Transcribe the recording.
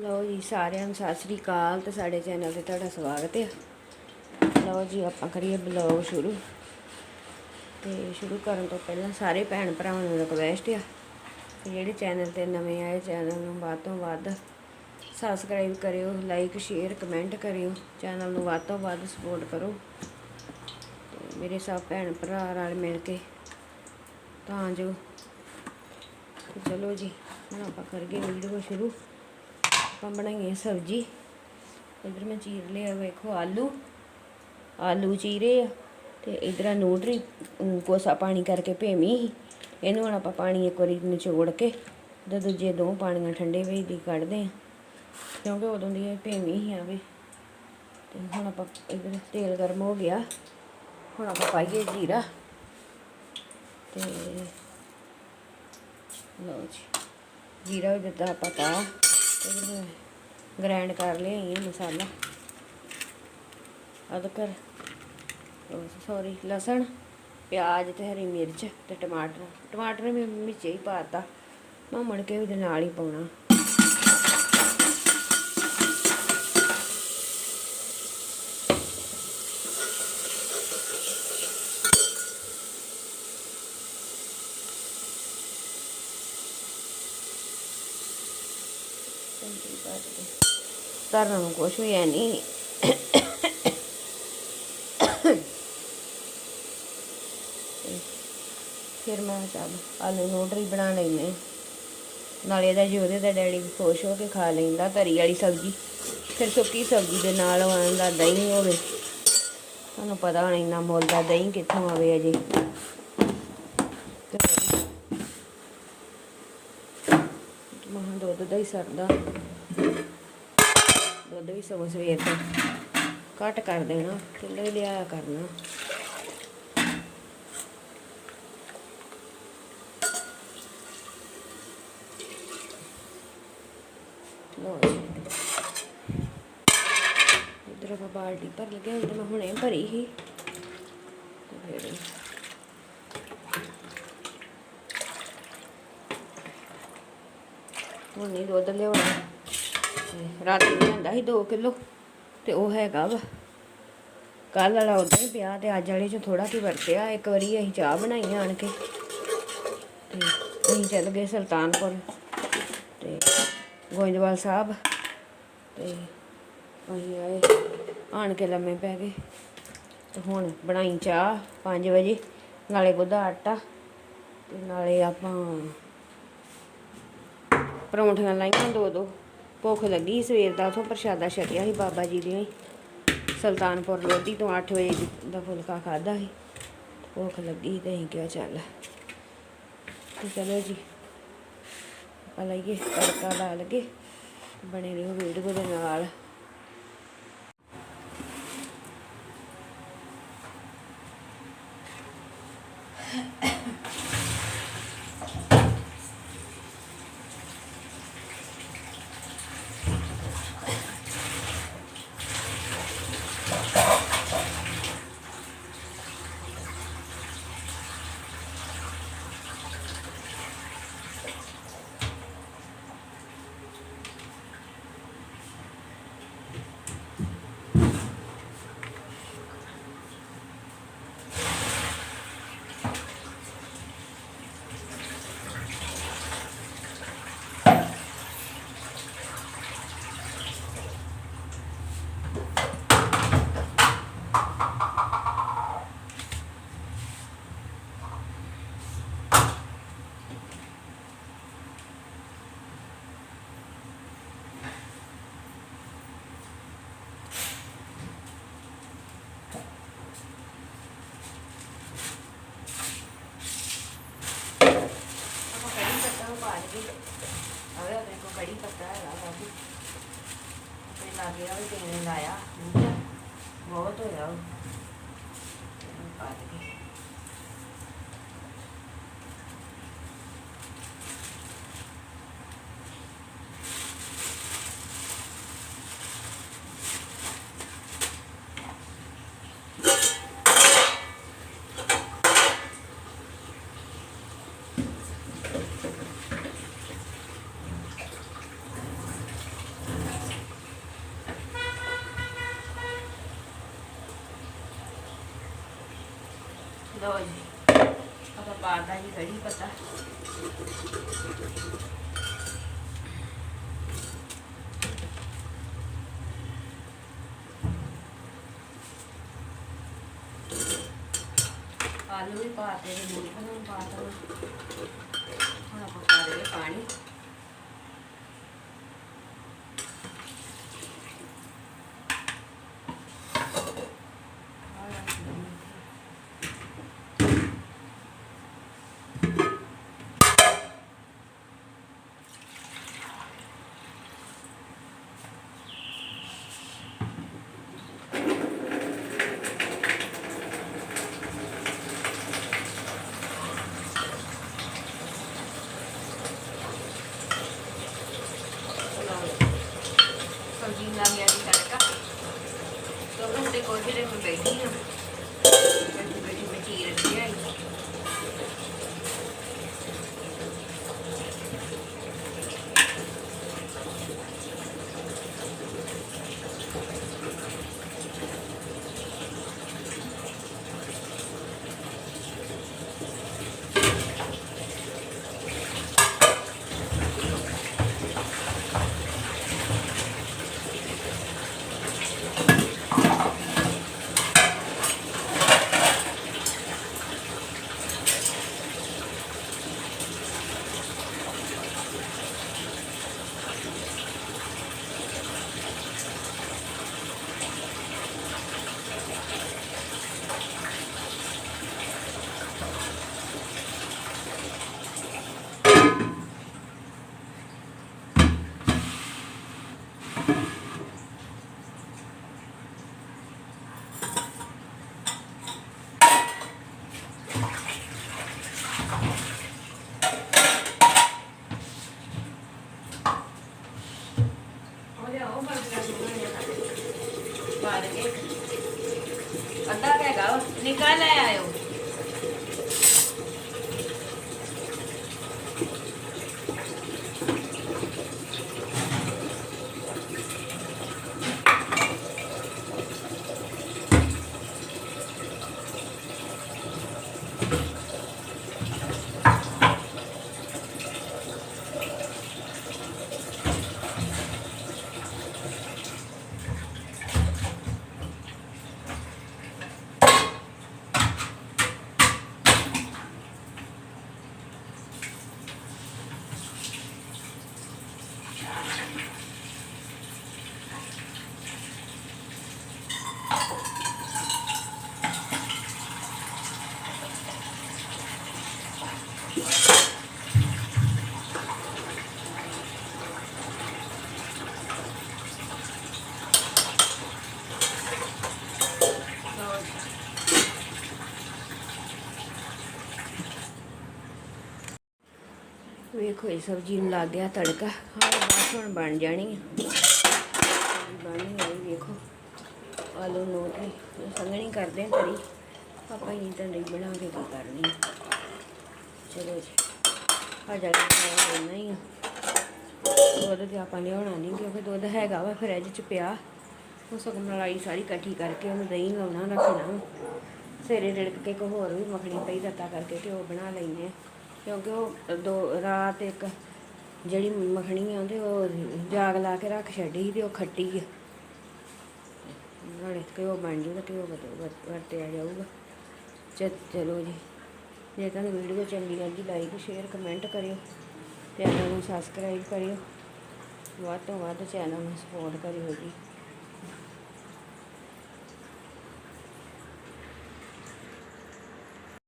ਲਓ ਜੀ ਸਾਰਿਆਂ ਨੂੰ ਸਤਿ ਸ੍ਰੀ ਅਕਾਲ ਤੇ ਸਾਡੇ ਚੈਨਲ ਤੇ ਤੁਹਾਡਾ ਸਵਾਗਤ ਹੈ ਲਓ ਜੀ ਆਪਾਂ ਕਰੀਏ ਬਲੌਗ ਸ਼ੁਰੂ। ਤੇ ਸ਼ੁਰੂ ਕਰਨ ਤੋਂ ਪਹਿਲਾਂ ਸਾਰੇ ਭੈਣ ਭਰਾਵਾਂ ਨੂੰ ਰਿਕਵੈਸਟ ਆ ਕਿ ਜਿਹੜੇ ਚੈਨਲ ਤੇ ਨਵੇਂ ਆਏ, ਚੈਨਲ ਨੂੰ ਵੱਧ ਤੋਂ ਵੱਧ ਸਬਸਕ੍ਰਾਈਬ ਕਰਿਓ ਲਾਈਕ ਸ਼ੇਅਰ ਕਮੈਂਟ ਕਰਿਓ, ਚੈਨਲ ਨੂੰ ਵੱਧ ਤੋਂ ਵੱਧ ਸਪੋਰਟ ਕਰੋ। ਮੇਰੇ ਸਭ ਭੈਣ ਭਰਾ ਨਾਲ ਮਿਲ ਕੇ ਤਾਂ ਜੋ। ਚਲੋ ਜੀ, ਹੁਣ ਆਪਾਂ ਕਰੀਏ ਵੀਡੀਓ ਸ਼ੁਰੂ। ਆਪਾਂ ਬਣਾਈਏ ਸਬਜੀ। ਇਧਰ ਮੈਂ ਚੀਰ ਲਿਆ, ਵੇਖੋ ਆਲੂ। ਆਲੂ ਚੀਰੇ ਆ ਤੇ ਇਧਰ ਨੂਡਰੀ ਕੋਸਾ ਪਾਣੀ ਕਰਕੇ ਭੇਮੀ ਸੀ। ਇਹਨੂੰ ਹੁਣ ਆਪਾਂ ਪਾਣੀ ਇੱਕ ਵਾਰੀ ਨਿਚੋੜ ਕੇ ਤੇ ਦੂਜੇ ਦੋ ਪਾਣੀਆਂ ਠੰਡੇ ਵੇਚ ਦੀ ਕੱਢਦੇ ਆ ਕਿਉਂਕਿ ਉਦੋਂ ਦੀ ਇਹ ਭੇਮੀ ਹੀ ਆਵੇ। ਤੇ ਹੁਣ ਆਪਾਂ ਇਧਰ ਤੇਲ ਗਰਮ ਹੋ ਗਿਆ। ਹੁਣ ਆਪਾਂ ਪਾਈਏ ਜੀਰਾ। ਤੇ ਲਓ ਜੀ, ਜੀਰਾ ਵੀ ਦਿੱਤਾ ਆਪਾਂ ਪਾ ਤੇ ਗ੍ਰਾਈਂਡ ਕਰ ਲਿਆ ਇਹ ਮਸਾਲਾ। ਅਦਰਕ ਸੌਰੀ ਲਸਣ, ਪਿਆਜ਼ ਤੇ ਹਰੀ ਮਿਰਚ ਤੇ ਟਮਾਟਰ। ਟਮਾਟਰ ਮੈਂ ਵਿੱਚ ਹੀ ਪਾਤਾ ਮੈਂ ਮੁੜ ਕੇ ਉਹਦੇ ਨਾਲ ਹੀ ਪਾਉਣਾ। ਤਰਨਾ ਨੂੰ ਕੁਛ ਵੀ ਹੈ ਨਹੀਂ ਫਿਰ ਮੈਂ ਚੱਲ ਆਲੂ ਨੂਡਲ ਬਣਾ ਲੈਨੇ ਨਾਲੇ ਇਹਦਾ ਜੀ ਦਾ ਡੈਡੀ ਵੀ ਖੁਸ਼ ਹੋ ਕੇ ਖਾ ਲੈਂਦਾ ਤਰੀ ਵਾਲੀ ਸਬਜ਼ੀ। ਫਿਰ ਸੁੱਕੀ ਸਬਜ਼ੀ ਦੇ ਨਾਲ ਆਉਂਦਾ ਦਹੀਂ ਹੋਵੇ। ਤੁਹਾਨੂੰ ਪਤਾ ਹੁਣ ਇੰਨਾ ਮੁੱਲ ਦਾ ਦਹੀਂ ਕਿੱਥੋਂ ਆਵੇ ਅਜੇ ਤੇ ਮਹਾਂ ਦੁੱਧ ਦਾ ਹੀ ਸਰਦਾ। ਦੁੱਧ ਵੀ ਸਗੋਂ ਸਵੇਰ ਤੋਂ ਘੱਟ ਕਰ ਦੇਣਾ ਕਿਲੋ ਹੀ ਲਿਆਇਆ ਕਰਨਾ। ਲਓ ਇਧਰ ਬਾਲਟੀ ਭਰ ਲਗੇ ਇਧਰ ਮੈਂ ਹੁਣੇ ਭਰੀ ਸੀ। ਤੇ ਫਿਰ ਹੁਣ ਨਹੀਂ ਦੁੱਧ ਲਿਆਉਣਾ। ਰਾਤੀ ਲਿਆਂਦਾ ਸੀ 2 ਕਿਲੋ, ਤੇ ਉਹ ਹੈਗਾ ਵਾ। ਕੱਲ ਵਾਲਾ ਉਦਾਂ ਹੀ ਪਿਆ ਤੇ ਅੱਜ ਵਾਲੇ ਚ ਥੋੜਾ ਕੀ ਵਰਤਿਆ। ਇੱਕ ਵਾਰੀ ਅਸੀਂ ਚਾਹ ਬਣਾਈ ਆਣ ਕੇ। ਤੇ ਅਸੀਂ ਚੱਲ ਗਏ ਸੁਲਤਾਨਪੁਰ ਤੇ ਗੋਇੰਦਵਾਲ ਸਾਹਿਬ। ਤੇ ਅਸੀਂ ਆਏ, ਆਣ ਕੇ ਲੰਮੇ ਪੈ ਗਏ। ਤੇ ਹੁਣ ਬਣਾਈ ਚਾਹ 5 ਵਜੇ। ਨਾਲੇ ਗੁੱਦਾ ਆਟਾ ਤੇ ਨਾਲੇ ਆਪਾਂ ਪਰੌਂਠੀਆਂ ਲਾਈਆਂ ਦੋ ਦੋ। ਭੁੱਖ ਲੱਗੀ ਸਵੇਰ ਦਾ, ਉਥੋਂ ਪ੍ਰਸ਼ਾਦਾ ਛਕਿਆ ਸੀ ਬਾਬਾ ਜੀ ਦੀਆਂ ਸੁਲਤਾਨਪੁਰ ਲੋਧੀ ਤੋਂ 8 ਵਜੇ ਦਾ ਫੁਲਕਾ ਖਾਦਾ ਸੀ। ਭੁੱਖ ਲੱਗੀ ਤੇ ਅਸੀਂ ਕਿਹਾ ਚੱਲ। ਤੇ ਚਲੋ ਜੀ, ਆਪਾਂ ਲਾਈਏ ਤੜਕਾ ਲਾ ਲਗੇ ਬਣੇ ਰਹੋ ਵੀਡੀਓ ਦੇ ਨਾਲ ਆਪਾਂ ਕੜੀ ਪੱਤਾ ਪਾ ਲਈਏ ਆਵੇ ਆਪਣੇ ਕੋ ਕੜੀ ਪੱਤਾ ਹੈਗਾ ਕਾਫੀ ਤੇ ਲਾਗੇ ਆ ਵੀ ਕਿਸੇ ਲਾਇਆ ਬਹੁਤ ਹੋਇਆ ਉਹ। ਪਾ ਲਈਏ ਲਓ ਜੀ। ਆਪਾਂ ਪਾਤਾ ਜੀ ਕੜੀ ਪਤਾ। ਆਲੂ ਵੀ ਪਾਤੇ ਨੇ ਮੂੰਗਫਲੀ ਨੂੰ ਪਾਤਾ ਹੁਣ ਆਪਾਂ ਪਾ ਦੇ ਪਾਣੀ। ਅੱਧਾ ਕੁ ਹੈਗਾ ਵਾ। ਨਿਕਾਲ ਲੈ ਆਇਓ ਵੇਖੋ ਇਹ ਸਬਜ਼ੀ ਨੂੰ ਲੱਗ ਗਿਆ ਤੜਕਾ। ਹਾਂ, ਬਸ ਹੁਣ ਬਣ ਜਾਣੀ ਹੈ ਬਣ ਬਣੀ ਹੋਈ ਵੇਖੋ ਆਲੂ ਨੂੰ ਤੇ ਸੰਗਣੀ ਕਰਦੇ ਹਾਂ ਤਰੀ। ਆਪਾਂ ਹੀ ਤਾਂ ਨਹੀਂ ਬਣਾ ਕੇ ਕੀ ਕਰਨੀ। ਚਲੋ ਜੀ, ਆ ਜਾ ਕੇ ਨਹੀਂ ਦੁੱਧ ਤੇ ਆਪਾਂ ਲਿਆਉਣਾ ਨਹੀਂ, ਕਿਉਂਕਿ ਦੁੱਧ ਹੈਗਾ ਵਾ ਫਰਿੱਜ 'ਚ ਪਿਆ। ਉਹ ਸਗੋਂ ਮਲਾਈ ਸਾਰੀ ਇਕੱਠੀ ਕਰਕੇ ਉਹਨੂੰ ਦਹੀਂ ਲਾਉਣਾ, ਰੱਖਣਾ। ਸਵੇਰੇ ਰਿੜਕ ਕੇ ਕੋ ਹੋਰ ਵੀ ਮੱਖਣੀ ਪਈ ਦਿੱਤਾ ਕਰਕੇ ਤੇ ਉਹ ਬਣਾ ਲੈਂਦੇ ਆ। ਕਿਉਂਕਿ ਉਹ ਦੋ ਰਾਤ ਇੱਕ ਜਿਹੜੀ ਮੱਖਣੀ ਆ ਉਹਦੇ, ਉਹ ਜਾਗ ਲਾ ਕੇ ਰੱਖ ਛੱਡੀ ਸੀ ਤੇ ਉਹ ਖੱਟੀ ਆ। ਨਾਲੇ ਘਿਓ ਬਣ ਜੂਗਾ ਤੇ ਉਹ ਵਰਤਿਆ ਜਾਊਗਾ। ਚ, ਚਲੋ ਜੀ। ਜੇ ਤੁਹਾਨੂੰ ਵੀਡੀਓ ਚੰਗੀ ਲੱਗੀ ਲਾਈਕ ਸ਼ੇਅਰ ਕਮੈਂਟ ਕਰਿਓ। ਚੈਨਲ ਨੂੰ ਸਬਸਕ੍ਰਾਈਬ ਕਰਿਓ। ਵੱਧ ਤੋਂ ਵੱਧ ਚੈਨਲ ਨੂੰ ਸਪੋਰਟ ਕਰਿਓ ਜੀ।